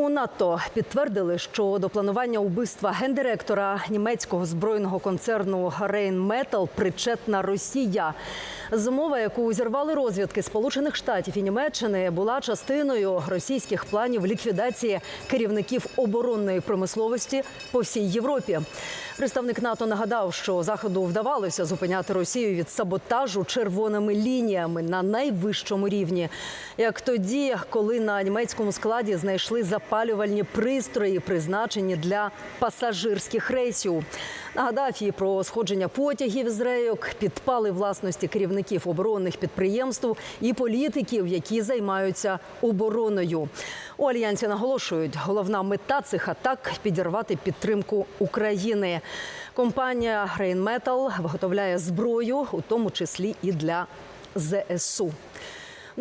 У НАТО підтвердили, що до планування убивства гендиректора німецького збройного концерну Rheinmetall причетна Росія. Змова, яку зірвали розвідки Сполучених Штатів і Німеччини, була частиною російських планів ліквідації керівників оборонної промисловості по всій Європі. Представник НАТО нагадав, що заходу вдавалося зупиняти Росію від саботажу червоними лініями на найвищому рівні. Як тоді, коли на німецькому складі знайшли запалювальні пристрої, призначені для пасажирських рейсів. Нагадав і про сходження потягів з рейок, підпали власності керівників оборонних підприємств і політиків, які займаються обороною. У альянсі наголошують, головна мета цих атак підірвати підтримку України. Компанія Rheinmetall виготовляє зброю, у тому числі і для ЗСУ.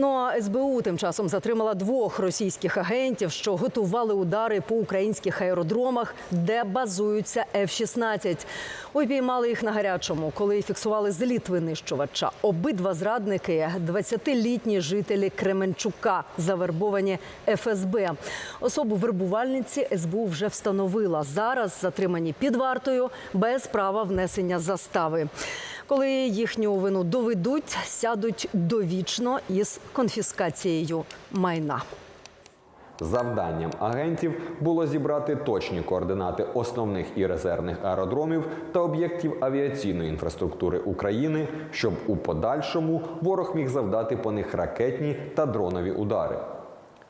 Ну а СБУ тим часом затримала двох російських агентів, що готували удари по українських аеродромах, де базуються F-16. Упіймали їх на гарячому, коли фіксували зліт винищувача. Обидва зрадники – 20-літні жителі Кременчука, завербовані ФСБ. Особу вербувальниці СБУ вже встановила. Зараз затримані під вартою без права внесення застави. Коли їхню вину доведуть, сядуть довічно із конфіскацією майна. Завданням агентів було зібрати точні координати основних і резервних аеродромів та об'єктів авіаційної інфраструктури України, щоб у подальшому ворог міг завдати по них ракетні та дронові удари.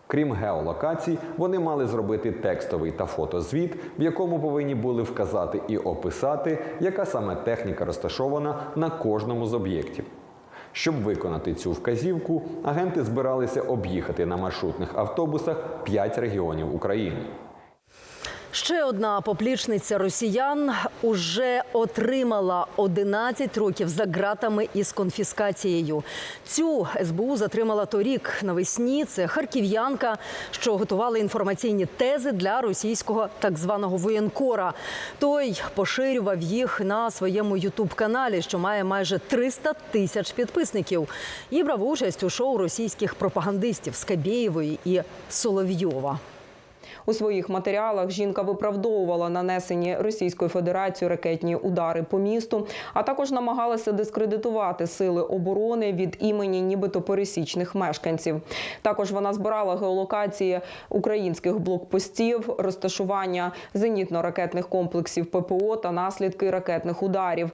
Крім геолокацій, вони мали зробити текстовий та фотозвіт, в якому повинні були вказати і описати, яка саме техніка розташована на кожному з об'єктів. Щоб виконати цю вказівку, агенти збиралися об'їхати на маршрутних автобусах 5 регіонів України. Ще одна поплічниця росіян уже отримала 11 років за ґратами із конфіскацією. Цю СБУ затримала торік навесні. Це харків'янка, що готувала інформаційні тези для російського так званого воєнкора. Той поширював їх на своєму ютуб-каналі, що має майже 300 тисяч підписників. І брав участь у шоу російських пропагандистів Скабєєвої і Соловйова. У своїх матеріалах жінка виправдовувала нанесені Російською Федерацією ракетні удари по місту, а також намагалася дискредитувати сили оборони від імені нібито пересічних мешканців. Також вона збирала геолокації українських блокпостів, розташування зенітно-ракетних комплексів ППО та наслідки ракетних ударів.